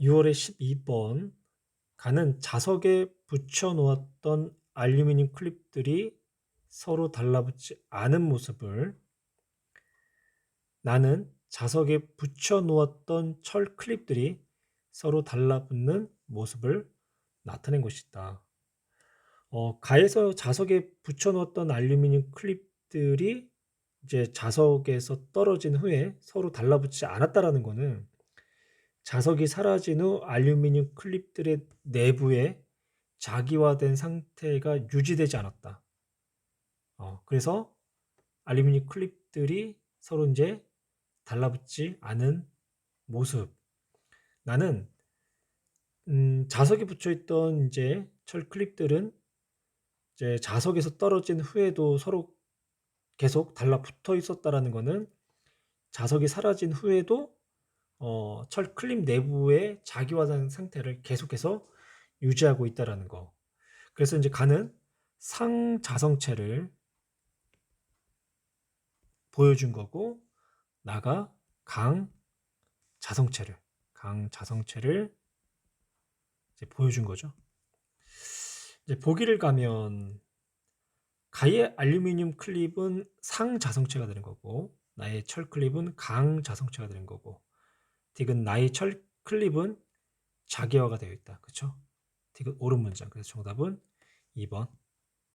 6월에 12번 가는 자석에 붙여 놓았던 알루미늄 클립들이 서로 달라붙지 않은 모습을 나는 자석에 붙여 놓았던 철 클립들이 서로 달라붙는 모습을 나타낸 것이다. 어, 가에서 자석에 붙여 놓았던 알루미늄 클립들이 이제 자석에서 떨어진 후에 서로 달라붙지 않았다라는 거는 자석이 사라진 후 알루미늄 클립들의 내부에 자기화된 상태가 유지되지 않았다. 어, 그래서 알루미늄 클립들이 서로 이제 달라붙지 않은 모습. 나는 음, 자석에 붙여 있던 이제 철 클립들은 이제 자석에서 떨어진 후에도 서로 계속 달라붙어 있었다라는 거는 자석이 사라진 후에도 어, 철 클립 내부의 자기화된 상태를 계속해서 유지하고 있다라는 거. 그래서 이제 가는 상자성체를 보여준 거고 나가 강 자성체를 강 자성체를 이제 보여준 거죠. 이제 보기를 가면 가의 알루미늄 클립은 상자성체가 되는 거고 나의 철 클립은 강자성체가 되는 거고 디귿 나의 철 클립은 자기화가 되어 있다. 그쵸? 디귿 옳은 문장. 그래서 정답은 2번